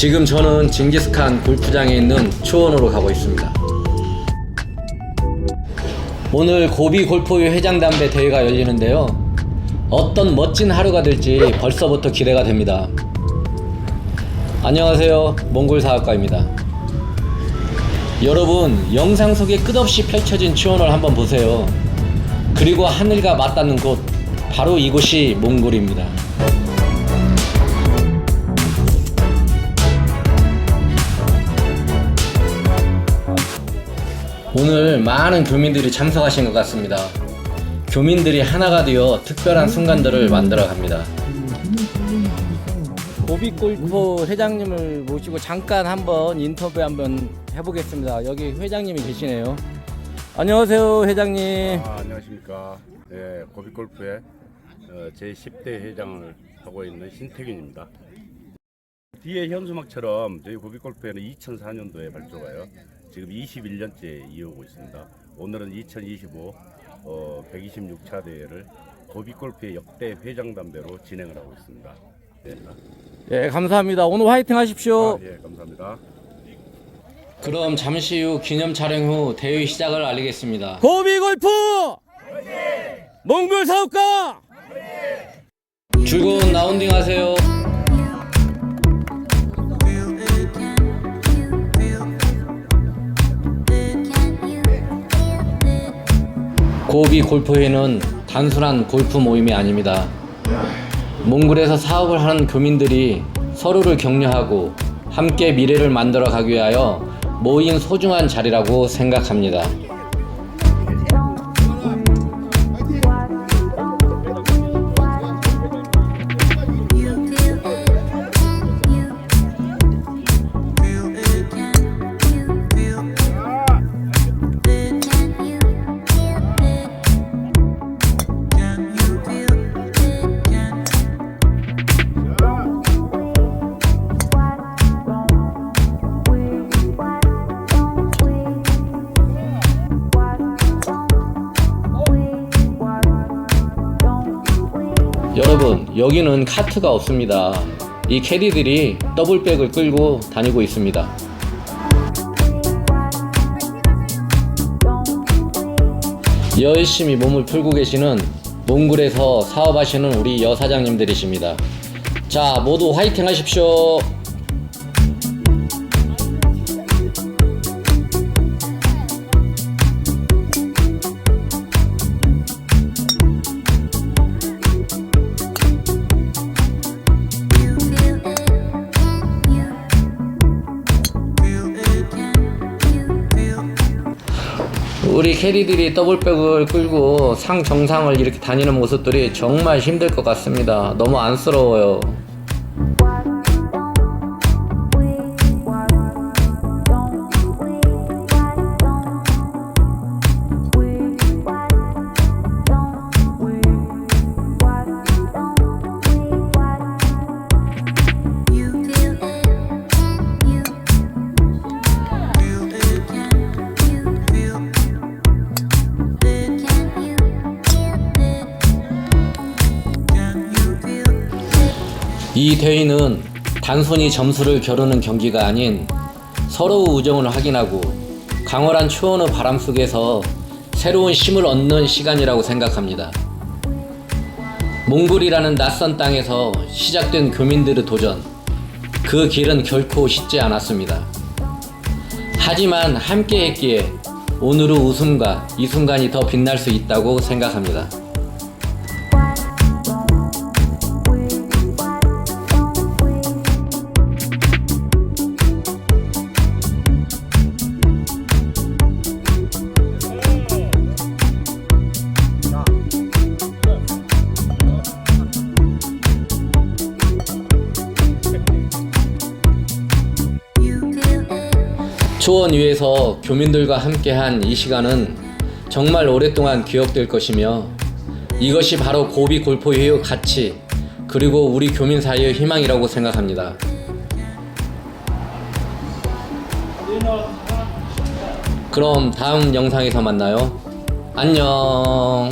지금 저는 징기스칸 골프장에 있는 초원으로 가고 있습니다. 오늘 고비 골프회 회장 담배 대회가 열리는데요. 어떤 멋진 하루가 될지 벌써부터 기대가 됩니다. 안녕하세요. 몽골 사학과입니다. 여러분, 영상 속에 끝없이 펼쳐진 초원을 한번 보세요. 그리고 하늘과 맞닿는 곳, 바로 이곳이 몽골입니다. 오늘 많은 교민들이 참석하신 것 같습니다. 교민들이 하나가 되어 특별한 순간들을 만들어 갑니다. 고비골프 회장님을 모시고 잠깐 한번 인터뷰 한번 해보겠습니다. 여기 회장님이 계시네요. 안녕하세요, 회장님. 아, 안녕하십니까. 네, 고비골프의 어, 제10대 회장을 하고 있는 신태균입니다. 뒤에 현수막처럼 저희 고비골프회는 2004년도에 발족하여 지금 21년째 이어오고 있습니다. 오늘은 2025 어, 126차 대회를 고비골프의 역대 회장 담배로 진행을 하고 있습니다. 네. 예, 감사합니다. 오늘 화이팅 하십시오. 아, 예, 감사합니다. 그럼 잠시 후 기념 촬영 후 대회 시작을 알리겠습니다. 고비골프 몽골 사업가 즐거운 라운딩 하세요. 고비 골프회는 단순한 골프 모임이 아닙니다. 몽골에서 사업을 하는 교민들이 서로를 격려하고 함께 미래를 만들어 가기 위하여 모인 소중한 자리라고 생각합니다. 여기는 카트가 없습니다. 이 캐디들이 더블백을 끌고 다니고 있습니다. 열심히 몸을 풀고 계시는 몽골에서 사업하시는 우리 여사장님들이십니다. 자 모두 화이팅 하십시오. 우리 캐리들이 더블백을 끌고 상 정상을 이렇게 다니는 모습들이 정말 힘들 것 같습니다. 너무 안쓰러워요. 이 대회는 단순히 점수를 겨루는 경기가 아닌 서로 우정을 확인하고 강월한 초원의 바람 속에서 새로운 힘을 얻는 시간이라고 생각합니다. 몽골이라는 낯선 땅에서 시작된 교민들의 도전. 그 길은 결코 쉽지 않았습니다. 하지만 함께 했기에 오늘의 웃음과 이 순간이 더 빛날 수 있다고 생각합니다. 초원 위에서 교민들과 함께한 이 시간은 정말 오랫동안 기억될 것이며 이것이 바로 고비 골프회의 가치 그리고 우리 교민 사이의 희망이라고 생각합니다. 그럼 다음 영상에서 만나요. 안녕.